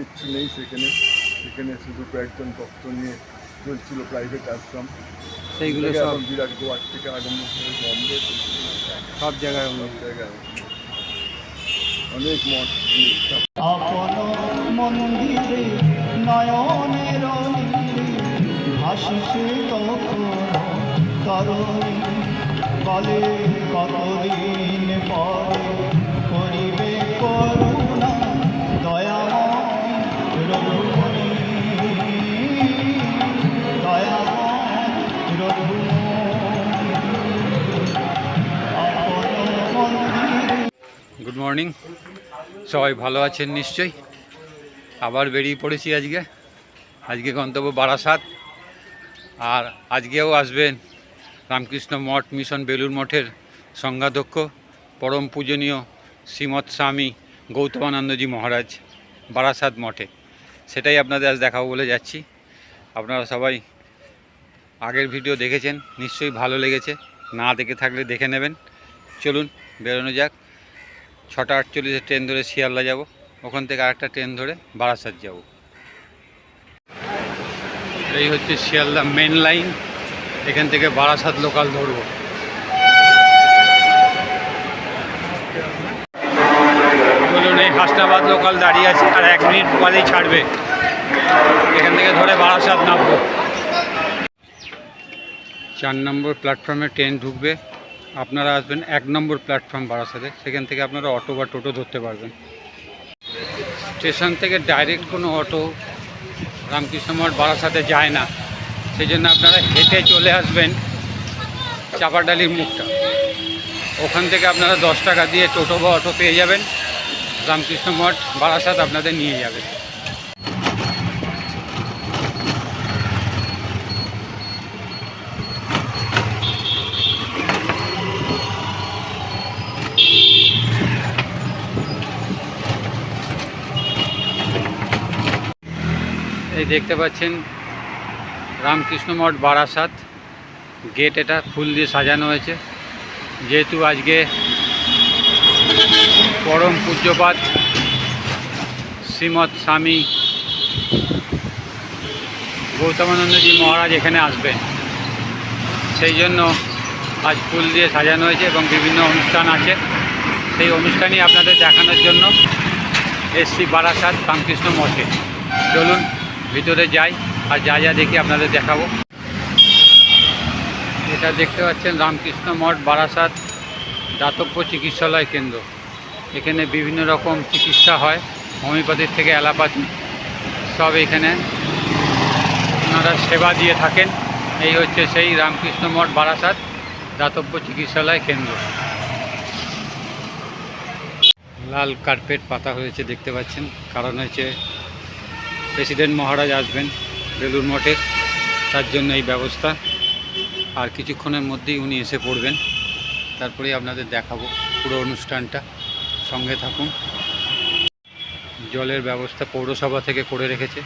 কিচ্ছু নেই সেখানে সেখানে শুধু কয়েকজন ভক্ত নিয়ে চলছিল প্রাইভেট আশ্রম। সেইগুলো সব বিরাট গোয়ার থেকে আগমন করে বম্বে সব জায়গায়। সব জায়গায় অনেক মঠ অনেক মন্দিরে নয়নের ভাসিছে তরুণী। বলে কতদিন পরে করিবে করুণা গুড মর্নিং সবাই ভালো আছেন নিশ্চয়ই? আবার বেরিয়ে পড়েছি আজকে। আজকে গন্তব্য বারাসাত। আর আজকেও আসবেন রামকৃষ্ণ মঠ মিশন বেলুর মঠের সংঘাধ্যক্ষ, পরম পূজনীয় শ্রীমৎ স্বামী গৌতমানন্দজি মহারাজ বারাসাত মঠে। সেটাই আপনাদের আজ দেখাবো বলে যাচ্ছি। আপনারা সবাই আগের ভিডিও দেখেছেন, নিশ্চয়ই ভালো লেগেছে। না দেখে থাকলে দেখে নেবেন। চলুন, বেরোনো যাক। ছটা আটচল্লিশে ট্রেন ধরে শিয়ালদা যাব, ওখান থেকে আরেকটা ট্রেন ধরে বারাসাত যাব। এই হচ্ছে শিয়ালদা মেন লাইন এখান থেকে বারাসাত লোকাল ধরবো। বলুন, এই হাসনাবাদ লোকাল দাঁড়িয়ে আছে, আর এক মিনিট বাদেই ছাড়বে। এখান থেকে ধরে বারাসাত নামবো। চার নম্বর প্ল্যাটফর্মে ট্রেন ঢুকবে। আপনারা আসবেন এক নম্বর প্ল্যাটফর্ম বারাসাতে সেখান থেকে আপনারা অটো বা টোটো ধরতে পারবেন। স্টেশন থেকে ডাইরেক্ট কোনো অটো রামকৃষ্ণ মঠ বারাসাতে যায় না। সেই জন্য আপনারা হেঁটে চলে আসবেন চাপাডালির মুখটা। ওখান থেকে আপনারা দশ টাকা দিয়ে টোটো বা অটো পেয়ে যাবেন। রামকৃষ্ণ মঠ বারাসাত আপনাদের নিয়ে যাবে। দেখতে পাচ্ছেন রামকৃষ্ণ মঠ বারাসাত। গেট এটা ফুল দিয়ে সাজানো হয়েছে। যেহেতু আজকে পরম পূজ্যপাত শ্রীমৎ স্বামী গৌতমানন্দজি মহারাজ এখানে আসবেন। সেই জন্য আজ ফুল দিয়ে সাজানো হয়েছে এবং বিভিন্ন অনুষ্ঠান আছে। সেই অনুষ্ঠানই আপনাদের দেখানোর জন্য এসছি বারাসাত রামকৃষ্ণ মঠে। চলুন ভিতরে যাই আর যা যা দেখি আপনাদের দেখাবো। এটা দেখতে পাচ্ছেন রামকৃষ্ণ মঠ, বারাসাত দাতব্য চিকিৎসালয় কেন্দ্র। এখানে বিভিন্ন রকম চিকিৎসা হয়, হোমিওপ্যাথির থেকে অ্যালোপ্যাথি সব এখানে ওনারা সেবা দিয়ে থাকেন। এই হচ্ছে সেই রামকৃষ্ণ মঠ, বারাসাত দাতব্য চিকিৎসালয় কেন্দ্র। লাল কার্পেট পাতা হয়েছে দেখতে পাচ্ছেন। কারণ হয়েছে প্রেসিডেন্ট মহারাজ আসবেন বেলুর মঠে, তার জন্য এই ব্যবস্থা। আর কিছুক্ষণের মধ্যেই উনি এসে পড়বেন। তারপরেই আপনাদের দেখাবো পুরো অনুষ্ঠানটা। সঙ্গে থাকুন। জলের ব্যবস্থা পৌরসভা থেকে করে রেখেছে।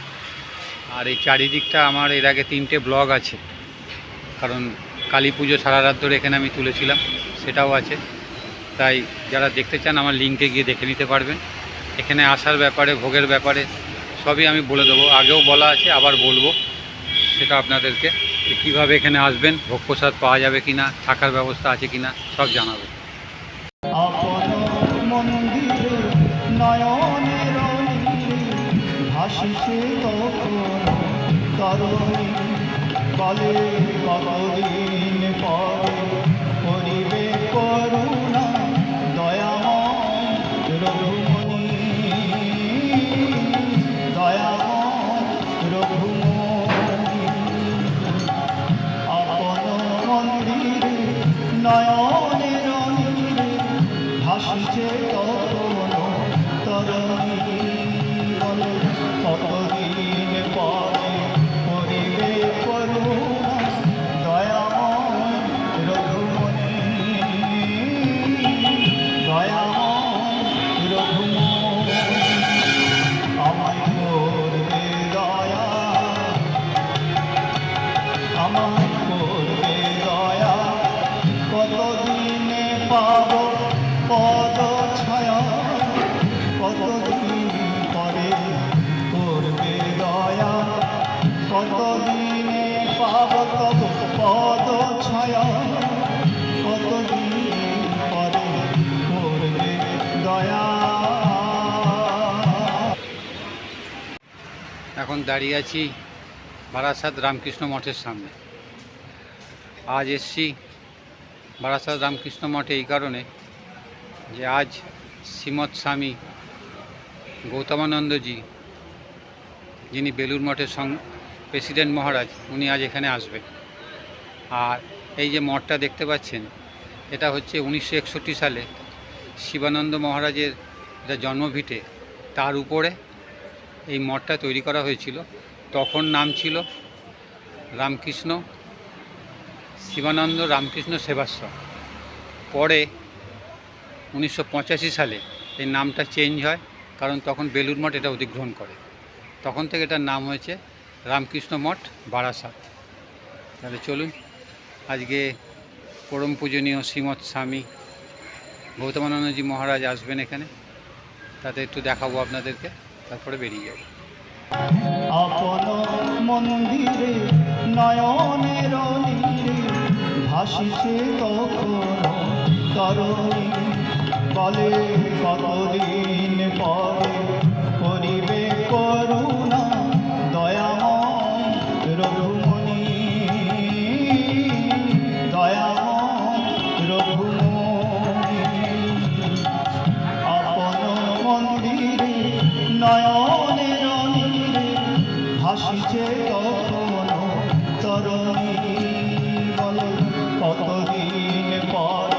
আর এই চারিদিকটা আমার এর আগে তিনটে ব্লগ আছে। কারণ কালী পুজো সারা রাত ধরে এখানে আমি তুলেছিলাম, সেটাও আছে। তাই যারা দেখতে চান আমার লিঙ্কে গিয়ে দেখে নিতে পারবেন। এখানে আসার ব্যাপারে, ভোগের ব্যাপারে সবই আমি বলে দেবো। আগেও বলা আছে, আবার বলব। সেটা আপনাদেরকে কীভাবে এখানে আসবেন ভোগ প্রসাদ পাওয়া যাবে কি না থাকার ব্যবস্থা আছে কি না সব জানাবে। এখন দাঁড়িয়ে আছি বারাসাত রামকৃষ্ণ মঠের সামনে। আজ এসছি বারাসাত রামকৃষ্ণ মঠে এই কারণে যে আজ শ্রীমৎ স্বামী গৌতমানন্দজি, যিনি বেলুর মঠের সং, প্রেসিডেন্ট মহারাজ, উনি আজ এখানে আসবেন। আর এই যে মঠটা দেখতে পাচ্ছেন, এটা হচ্ছে উনিশশো একষট্টি সালে শিবানন্দ মহারাজের এটা জন্মভিটে, তার উপরে এই মঠটা তৈরি করা হয়েছিল। তখন নাম ছিল রামকৃষ্ণ শিবানন্দ রামকৃষ্ণ সেবাশ্রম। পরে উনিশশো পঁচাশি সালে এই নামটা চেঞ্জ হয়, কারণ তখন বেলুর মঠ এটা অধিগ্রহণ করে। তখন থেকে এটার নাম হয়েছে রামকৃষ্ণ মঠ বারাসাত। তাহলে চলুন, আজকে পরম পূজনীয় শ্রীমৎ স্বামী গৌতমানন্দজি মহারাজ আসবেন এখানে। তাতে একটু দেখাবো আপনাদেরকে। তারপরে বেরিয়ে যাব। আপন মন্দিরে নয়নের নীরে ভাসিছে তখন তরণী। বলে কতদিন পরে ভাসিছে কখনো? তরণী বলে কতদিন পরে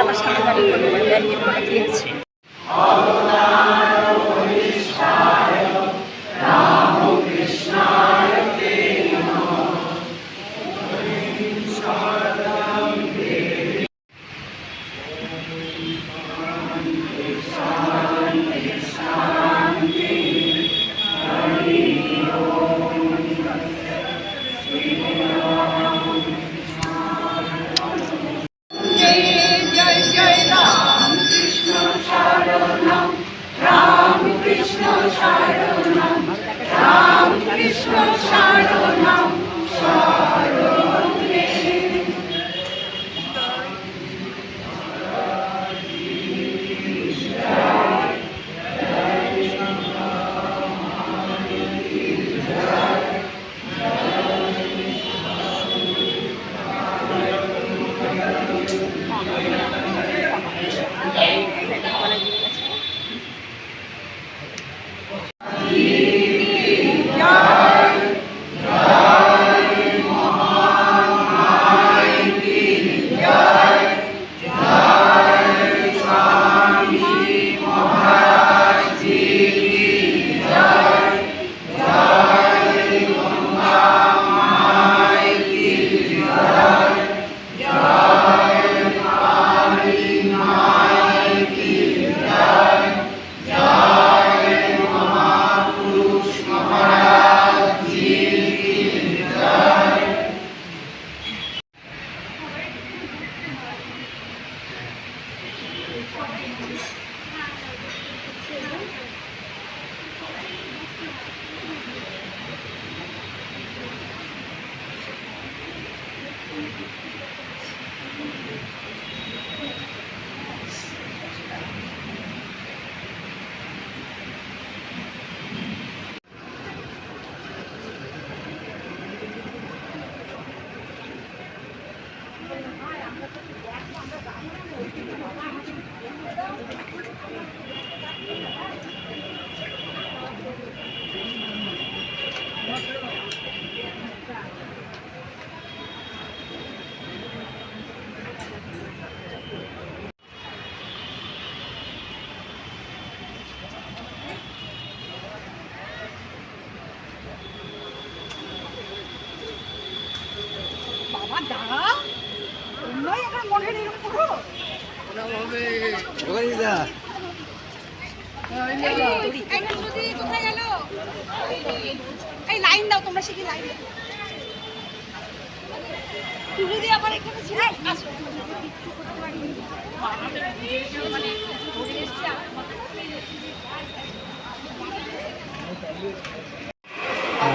আমার সামনে দাঁড়িয়ে করব ব্যারিকেড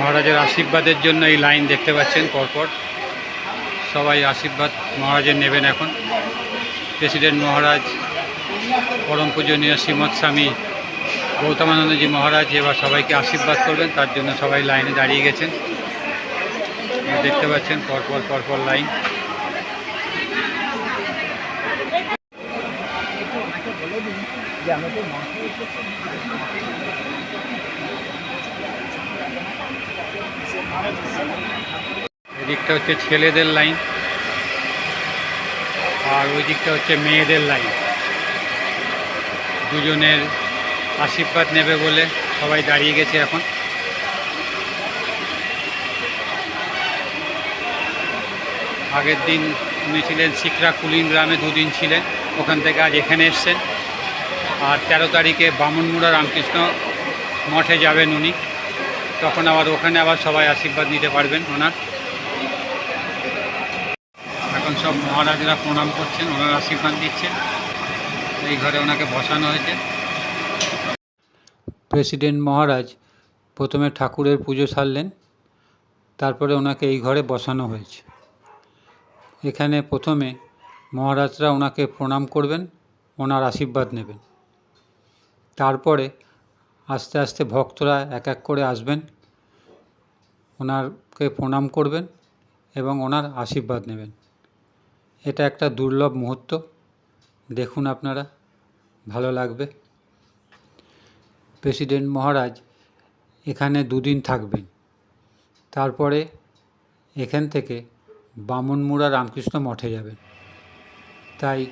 মহারাজের আশীর্বাদের জন্য এই লাইন দেখতে পাচ্ছেন পরপর। সবাই আশীর্বাদ মহারাজের নেবেন এখন। প্রেসিডেন্ট মহারাজ, পরম পূজনীয় শ্রীমৎ স্বামী গৌতমানন্দজি মহারাজ এবার সবাইকে আশীর্বাদ করবেন, তার জন্য সবাই লাইনে দাঁড়িয়ে গেছেন। দেখতে পাচ্ছেন পরপর পরপর লাইন। এদিকটা হচ্ছে ছেলেদের লাইন। আর ওই দিকটা হচ্ছে মেয়েদের লাইন। দুজনের আশীর্বাদ নেবে বলে সবাই দাঁড়িয়ে গেছে এখন। আগের দিন উনি ছিলেন শিখরা কুলিন গ্রামে, দুদিন ছিলেন। ওখান থেকে আজ এখানে এসছেন। আর তেরো তারিখে বামুনমুড়া রামকৃষ্ণ মঠে যাবেন উনি। তখন আবার ওখানে আবার সবাই আশীর্বাদ নিতে পারবেন ওনার। সব মহারাজরা প্রণাম করছেন, ওনার আশীর্বাদ দিচ্ছেন। এই ঘরে ওনাকে বসানো হয়েছে। প্রেসিডেন্ট মহারাজ প্রথমে ঠাকুরের পুজো সারলেন, তারপরে ওনাকে এই ঘরে বসানো হয়েছে। এখানে প্রথমে মহারাজরা ওনাকে প্রণাম করবেন, ওনার আশীর্বাদ নেবেন। তারপরে আস্তে আস্তে ভক্তরা এক এক করে আসবেন, ওনারকে প্রণাম করবেন এবং ওনার আশীর্বাদ নেবেন। এটা একটা দুর্লভ মুহূর্ত। দেখুন আপনারা, ভালো লাগবে। প্রেসিডেন্ট মহারাজ এখানে দুদিন থাকবেন। তারপরে এখান থেকে বামনমুড়া রামকৃষ্ণ মঠে যাবেন। তাই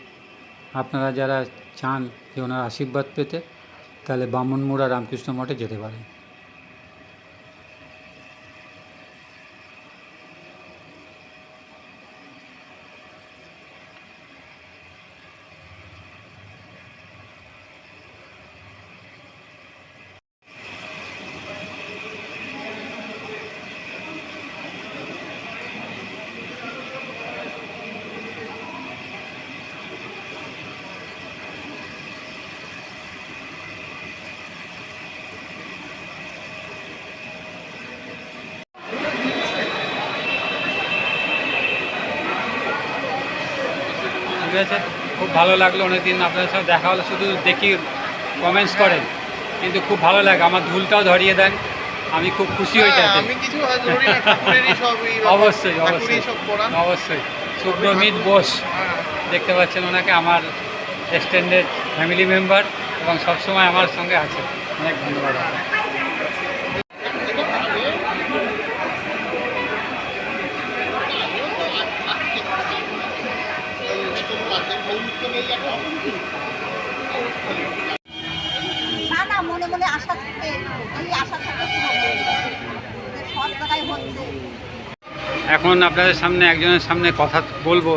আপনারা যারা চান যে ওনার আশীর্বাদ পেতে, তাহলে বামনমুড়া রামকৃষ্ণ মঠে যেতে পারেন। আছে। খুব ভালো লাগল অনেকদিন আপনাদের সাথে দেখা হলো শুধু দেখি কমেন্টস করেন কিন্তু খুব ভালো লাগে আমার ধুলটাও ধরিয়ে দেন আমি খুব খুশি হই হ্যাঁ, তাতে সব এই ব্যাপার। অবশ্যই অবশ্যই অবশ্যই। সুব্রমিত বোস হ্যাঁ। দেখতে পাচ্ছেন ওনাকে আমার এক্সটেন্ডেড ফ্যামিলি মেম্বার এবং সবসময় আমার সঙ্গে আছে অনেক ধন্যবাদ এখন আপনাদের সামনে একজনের সামনে কথা বলব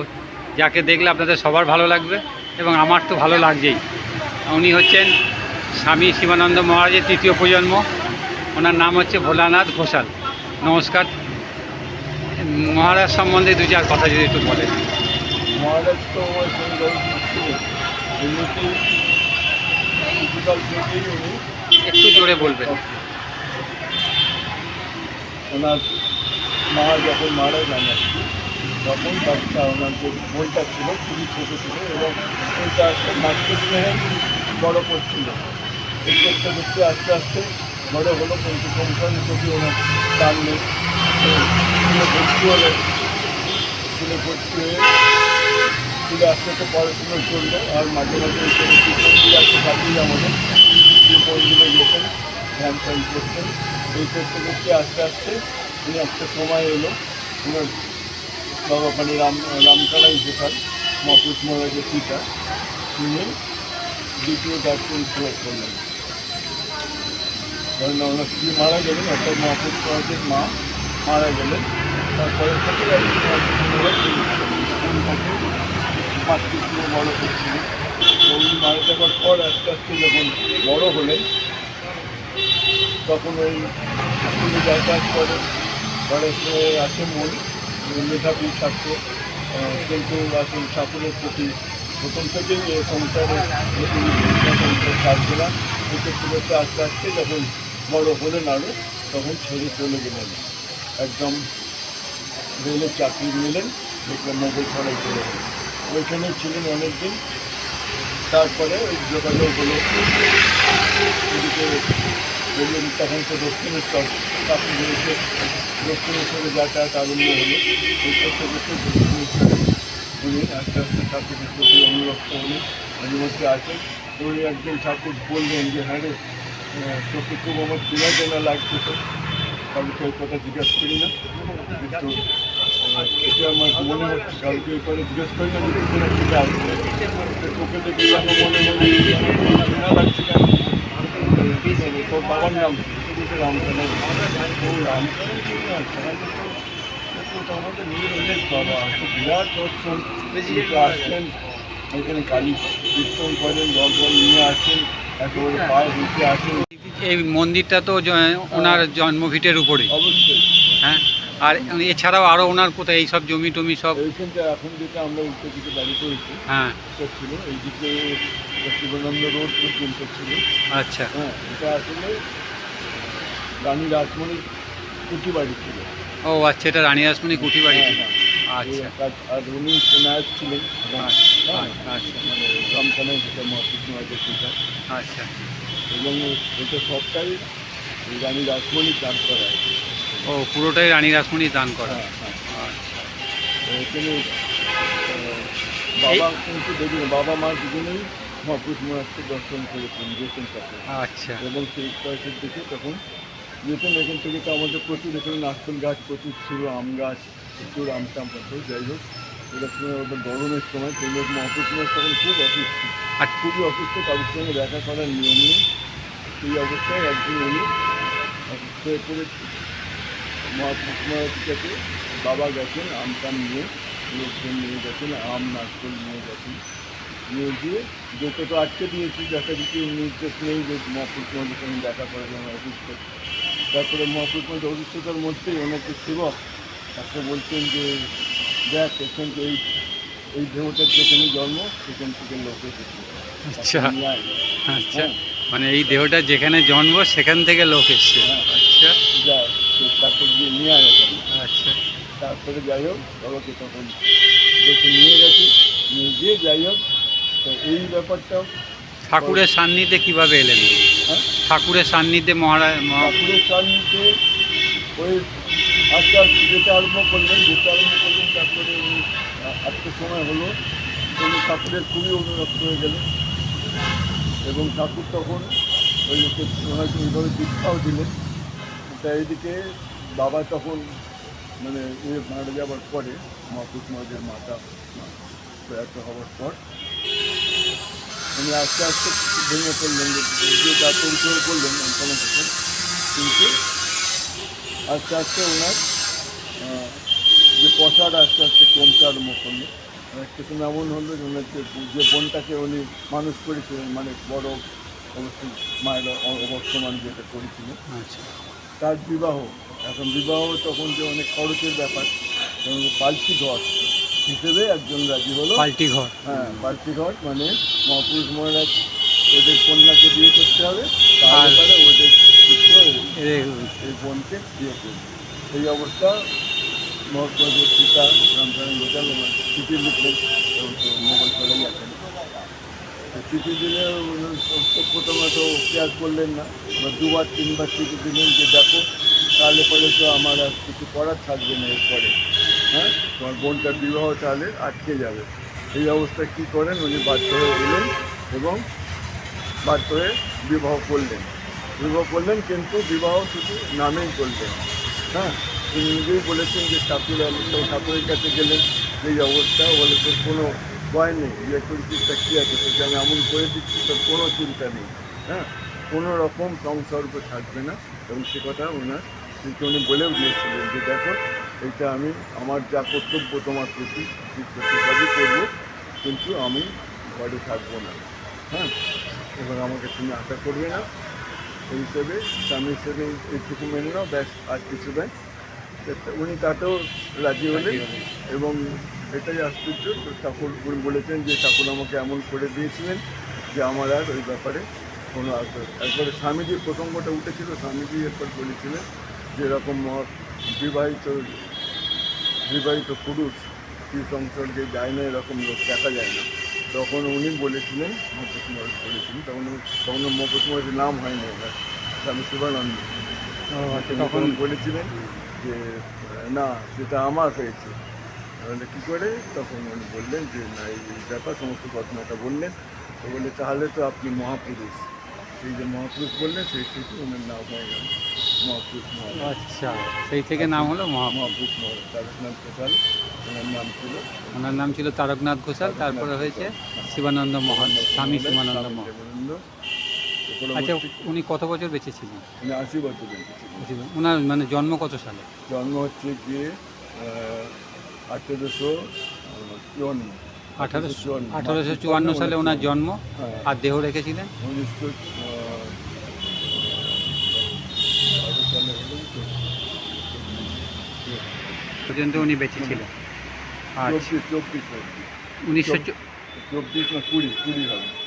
যাকে দেখলে আপনাদের সবার ভালো লাগবে এবং আমার তো ভালো লাগছেই। উনি হচ্ছেন স্বামী শিবানন্দ মহারাজের তৃতীয় প্রজন্ম। ওনার নাম হচ্ছে ভোলানাথ ঘোষাল। নমস্কার। মহারাজ সম্বন্ধে দু চার কথা যদি একটু বলেন। মহারাজ তো একটু জোরে বলবেন। ওনার মা যখন মারা যান তখন বাচ্চা ওনার যে বোনটা ছিল, খুবই ছোটো ছিল এবং ওইটা মাতৃ স্নেহে বড় করছিল। এই করতে করতে আস্তে আস্তে বড় হলো, কিন্তু সংসারের প্রতি ওনার টান নেই। ভর্তি হলেন স্কুলে ভর্তি হয়ে স্কুলে আস্তে আস্তে পড়াশুনো করল আর মাঝে মাঝে একটা কাটিয়ে আমাদের বইগুলো ধ্যান ধ্যান করতেন এই করতে করতে আস্তে আস্তে উনি একটা সময় এলো। ওনার বাবা ওখানে রাম, রামকালাই ঘোষাল মহাপুষ মহারাজের পিতা, তিনি দ্বিতীয় দর্শন প্রয়োগ করলেন। কারণ ওনার স্ত্রী মারা গেলেন, অর্থাৎ মহাপুষ মহারাজের মা মারা গেলেন। তারপরে থেকে বড় করছিলেন উনি মারা যাওয়ার পর আস্তে আস্তে যখন বড় হলেন তখন ওই স্কুলে যাতায়াত করে। পড়াশোনায় আছে মন মেধাবী ছাত্র। কিন্তু আসলে ঠাকুরের প্রতি। প্রথম থেকেই এ সংসারে প্রতি থাকবে না সেক্ষেত্রে আস্তে আস্তে যখন বড় হলেন আরও তখন ছেড়ে চলে গেলেন। একদম রেলের চাকরি নিলেন দেখলাম মোগল ছড়াই চলে গেলেন। ওইখানেই ছিলেন অনেকদিন। তারপরে ওই যোগাযোগ হলো। এদিকে বললেন, তখন তো দক্ষিণেশ্বর চাকরি রয়েছে। দক্ষিণেশ্বরে যাতায়াত আরম্ভ হলো। এই করতে দক্ষিণেশ্বরে উনি আস্তে আস্তে ঠাকুরের প্রতি অনুরক্ত উনি মাঝে মধ্যে আছেন উনি একজন ঠাকুর বললেন যে হ্যাঁ রে তোকে খুব আমার চেনা চেনা লাগছে তো। কাউকে এই কথা জিজ্ঞেস করি না। কিন্তু এটা আমার মনে হচ্ছে কাউকে এই কথা জিজ্ঞেস করি না। তোকে দেখে মনে মনে চেনা লাগছে কেন? তোর বাবার নাম কি? রামচন্দ্র ও রামচন্দ্র তো আমাদের নিয়ে অনেক বাবা বিরাট দর্শন কিন্তু আসছেন এখানে কালী কীর্তন করেন জল জল নিয়ে আসেন একেবারে পায়ে হেঁটে আসেন এই মন্দিরটা তো ওনার জন্মভিটের উপরে। অবশ্যই হ্যাঁ? আর এছাড়াও আরও ওনার কোথায় এই সব জমি টমি সব? এইখানটা এখন যেটা আমরা উল্টো দিকে বাড়ি করেছি হ্যাঁ। ছিল। এইদিকে শিবানন্দ রোড পর্যন্ত ছিল আচ্ছা। হ্যাঁ এটা আসলে রানী রাসমণির কুটি বাড়ি ছিল। ও আচ্ছা এটা রানী রাসমণি কুঠি বাড়ি ছিল। হ্যাঁ, হ্যাঁ। আচ্ছা। এই আর- আর উনি নায়ক ছিলেন। হ্যাঁ, আচ্ছা। আচ্ছা মানে যেটা আচ্ছা। এবং এটা সবটাই রানী রাসমণি করা। ও পুরোটাই রানী রাসমণি দান করা। হ্যাঁ হ্যাঁ। আচ্ছা। এখানে বাবা কিন্তু দেখবেন বাবা মা দুজনেই মহাপুরুষ মহারাজকে দর্শন করেছেন তাকে আচ্ছা। এবং সেই বয়সের দিকে তখন যেতেন এখান থেকে তো আমাদের প্রচুর এখানে নারকেল গাছ প্রচুর ছিল আম গাছ প্রচুর আম টাম প্রচুর যাই হোক। এটা সময় ওদের গরমের সময় সেই লোক মহাপুরুষ মহারাজ তখন খুব অসুস্থ। আর খুবই অসুস্থ কারোর সঙ্গে দেখা করার নিয়ম নেই। সেই অবস্থায় একদিন উনি অসুস্থ হয়ে পড়ে মহাপুরুষ মহারাজ কাছে বাবা গেছেন আম টাম নিয়ে লোকজন নিয়ে গেছেন আম নারকেল নিয়ে গেছেন। নিয়ে গিয়ে যেতে তো আটকে দিয়েছি দেখা দিচ্ছি নির্দেশ নেই যে মহাপুরুষ মহারাজের সঙ্গে দেখা করে যেন অসুস্থ। তারপরে মহাপুরুষ মহারাজ অসুস্থতার মধ্যেই ওনাকে সেবক তাকে বলছেন যে দেখ এখান থেকে এই এই দেহটার যেখানে জন্ম সেখান থেকে লোক এসেছে আচ্ছা। আচ্ছা। হ্যাঁ, মানে এই দেহটা যেখানে জন্ম সেখান থেকে লোক এসছে। হ্যাঁ। আচ্ছা। যা তো তাকে গিয়ে নিয়ে ওখানে। আচ্ছা। তারপরে যাই হোক বাবাকে তখন দেখে নিয়ে গেছে। নিয়ে গিয়ে যাই হোক তো এই ব্যাপারটাও ঠাকুরের সান্নিধ্যে কীভাবে এলেন? হ্যাঁ? ঠাকুরের সান্নিধ্যে মহারাজ মহা- ঠাকুরের সান্নিধ্যে ওই আস্তে আস্তে যেতে আরম্ভ করলেন যেতে আরম্ভ করলেন তারপরে উনি আজকে সময় হলো। উনি ঠাকুরের খুবই অনুরক্ত হয়ে গেলেন। এবং ঠাকুর তখন ওই ওনাকে ওইভাবে দীক্ষাও দিলেন। তা এইদিকে বাবা তখন মানে ইয়ে মারা যাওয়ার পরে মহাপুষ মহাজের মাতা প্রয়াত হওয়ার পর উনি আস্তে আস্তে ভেঙে পড়লেন যে তার পরিচয় করলেন অন্তমা তখন কিন্তু আস্তে আস্তে ওনার যে পশার আস্তে আস্তে কমতে আরম্ভ করল সময় এমন হলো যে ওনার যে যে বোনটাকে উনি মানুষ করেছিলেন মানে বড় অবশ্যই মায়ের অবর্তমান যেটা করেছিলেন আচ্ছা। তার বিবাহ এখন বিবাহ তখন যে অনেক খরচের ব্যাপার পালকি ঘর হিসেবে একজন রাজি হলো। পাল্টি ঘর। হ্যাঁ পালকি ঘর মানে মহাপুরুষ মহারাজ ওদের কন্যাকে বিয়ে করতে হবে তারপরে ওদের পুত্র এই- বোনকে বিয়ে করবে। এই অবস্থা মহাপুরুষ সীতা রামচরণ গোচাল চিঠি লিখলেন মোগল তো চিঠি দিলে তো কেয়ার করলেন না। এবার দুবার তিনবার চিঠি দিলেন যে দেখো তাহলে পরে তো আমার আর কিছু করার থাকবে না এরপরে। হ্যাঁ তোমার বোনটার বিবাহ তাহলে আটকে যাবে। এই অবস্থা কী করেন? উনি বাধ্য হয়ে এলেন এবং বাধ্য হয়ে বিবাহ করলেন। বিবাহ করলেন কিন্তু বিবাহ শুধু নামেই করলেন। হ্যাঁ তিনি নিজেই বলেছেন যে ঠাকুর ঠাকুরের কাছে গেলেন। এই অবস্থা বলে তোর কোনো ভয় নেই। বিয়ে করেছিস তা কী আছে তোকে আমি এমন করে দিচ্ছি, তোর কোনো চিন্তা নেই। হ্যাঁ কোনো রকম সংসর্গ থাকবে না। এবং সে কথা ওনার কিন্তু উনি বলেও দিয়েছিলেন যে দেখো এটা আমি আমার যা কর্তব্য তোমার প্রতি সবই করব কিন্তু আমি বাড়ি থাকব না। হ্যাঁ? এবং আমাকে তুমি আশা করবে না। এই হিসেবে স্বামী হিসেবে এইটুকু মেনে নাও ব্যাস আর কিছু নয়। উনি তাতেও রাজি হলেন এবং এটাই আশ্চর্য ঠাকুর উনি বলেছেন যে ঠাকুর আমাকে এমন করে দিয়েছিলেন যে আমার আর ওই ব্যাপারে কোনো আগ্রহ একবারে স্বামীজির প্রসঙ্গটা উঠেছিল স্বামীজি একবার বলেছিলেন যে এরকম মহৎ বিবাহিত বিবাহিত পুরুষ কি সংসর্গে যায় না এরকম লোক দেখা যায় না। তখন উনি বলেছিলেন মহপুষ মহারাজ বলেছিলেন তখন তখন মহারাজের নাম হয়নি ওনার স্বামী শিবানন্দ। আচ্ছা, তখন বলেছিলেন যে না সেটা আমার হয়েছে। তাহলে কী করে? তখন উনি বললেন যে না এই এই ব্যাপার সমস্ত ঘটনাটা বললেন। তো বললে তাহলে তো আপনি মহাপুরুষ। সেই যে মহাপুরুষ বললেন সেই থেকে ওনার নাম হয়ে গেল মহাপুরুষ মহারাজ আচ্ছা সেই থেকে নাম হলো মহা মহাপুরুষ মহারাজ তারকনাথ গোপাল ওনার নাম ছিল। ওনার নাম ছিল তারকনাথ ঘোষাল তারপরে হয়েছে শিবানন্দ মোহন স্বামী শিবানন্দ মোহন। আচ্ছা উনি কত বছর বেঁচে ছিলেন উনি আশি বছর ওনার মানে জন্ম কত সালে? জন্ম হচ্ছে গিয়ে আঠেরোশো চুয়ান্ন। আঠারোশো আঠারোশো চুয়ান্ন সালে ওনার জন্ম হ্যাঁ। আর দেহ রেখেছিলেন? উনিশশো সালে হলো তো। পর্যন্ত উনি বেঁচে ছিলেন। আচ্ছা। উনিশশো চব্বিশ না কুড়ি কুড়ি হবে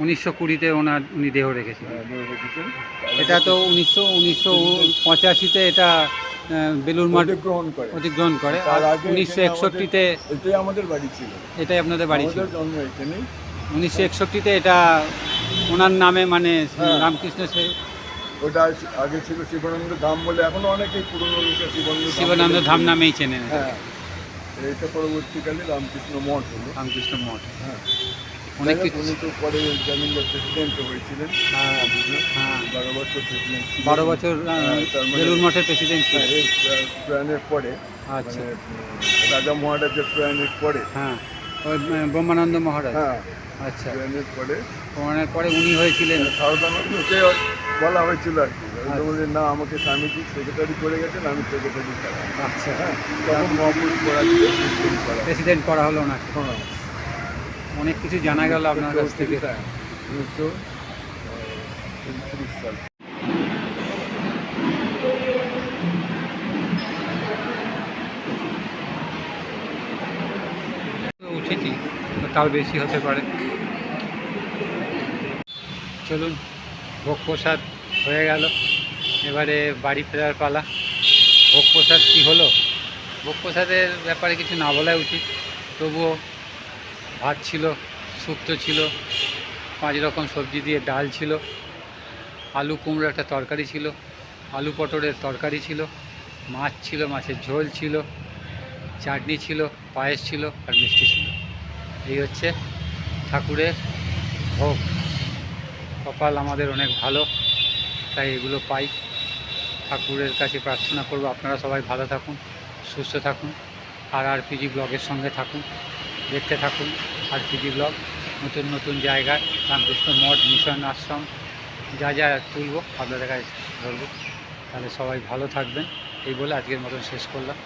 উনিশশো কুড়িতে ওনার উনি দেহ রেখেছিলেন। হ্যাঁ, এটা তো উনিশশো উনিশশো পঁচাশিতে এটা বেলুর মঠ অধিগ্রহণ করে। অধিগ্রহণ করে। আর উনিশশো একষট্টিতে এটাই আমাদের বাড়ি ছিল। এটাই আপনাদের বাড়ি ছিল। জন্ম এখানেই। উনিশশো একষট্টিতে এটা ওনার নামে মানে হ্যাঁ। রামকৃষ্ণ সে- ওটা আগে ছিল শিবানন্দ ধাম বলে এখনও অনেকেই পুরনো লোকে শিবানন্দ শিবানন্দ ধাম নামেই চেনেন হ্যাঁ এটা পরবর্তীকালে রামকৃষ্ণ মঠ হলো। রামকৃষ্ণ মঠ। হ্যাঁ। অনেক উনি তো পরে জামিনদার প্রেসিডেন্টও হয়েছিলেন। হ্যাঁ, হ্যাঁ। বারো বছর প্রেসিডেন্ট বারো বছর হ্যাঁ, মানে- বেলুর মঠের প্রেসিডেন্ট হ্যাঁ, প্রয়াণের পরে আচ্ছা। মানে রাজা মহারাজের প্রয়াণের পরে। হ্যাঁ ব্রহ্মানন্দ মহারাজ। হ্যাঁ। আচ্ছা। প্রয়াণের পরে। প্রমাণের পরে উনি হয়েছিলেন। সারদানন্দকে বলা হয়েছিল আর কি। আচ্ছা। না আমাকে স্বামীজি সেক্রেটারি করে গেছেন আমি সেক্রেটারি আচ্ছা হ্যাঁ। তখন করা প্রেসিডেন্ট করা হলো ওনাকে হ্যাঁ। অনেক কিছু জানা গেল আপনার কাছ থেকে। উনিশশো উনত্রিশ সাল। উঠেছি তাও বেশি হতে পারে। চলুন। ভোগ প্রসাদ হয়ে গেল। এবারে বাড়ি ফেরার পালা। ভোগ প্রসাদ কী হলো? ভোগ প্রসাদের ব্যাপারে কিছু না বলাই উচিত। তবুও ভাত ছিল, শুক্তো ছিল, পাঁচ রকম সবজি দিয়ে ডাল ছিল, আলু কুমড়ো একটা তরকারি ছিল, আলু পটলের তরকারি ছিল, মাছ ছিল, মাছের ঝোল ছিল, চাটনি ছিল, পায়েস ছিল আর মিষ্টি ছিল। এই হচ্ছে ঠাকুরের ভোগ। কপাল আমাদের অনেক ভালো, তাই এগুলো পাই। ঠাকুরের কাছে প্রার্থনা করব, আপনারা সবাই ভালো থাকুন, সুস্থ থাকুন, আর আর পিজি ব্লগের সঙ্গে থাকুন, দেখতে থাকুন আর পিজি ব্লগ, নতুন নতুন জায়গায়, রামকৃষ্ণ মঠ, মিশন আশ্রম, যা যা তুলব, আপনাদের কাছে ধরবো তাহলে সবাই ভালো থাকবেন, এই বলে আজকের মতন শেষ করলাম।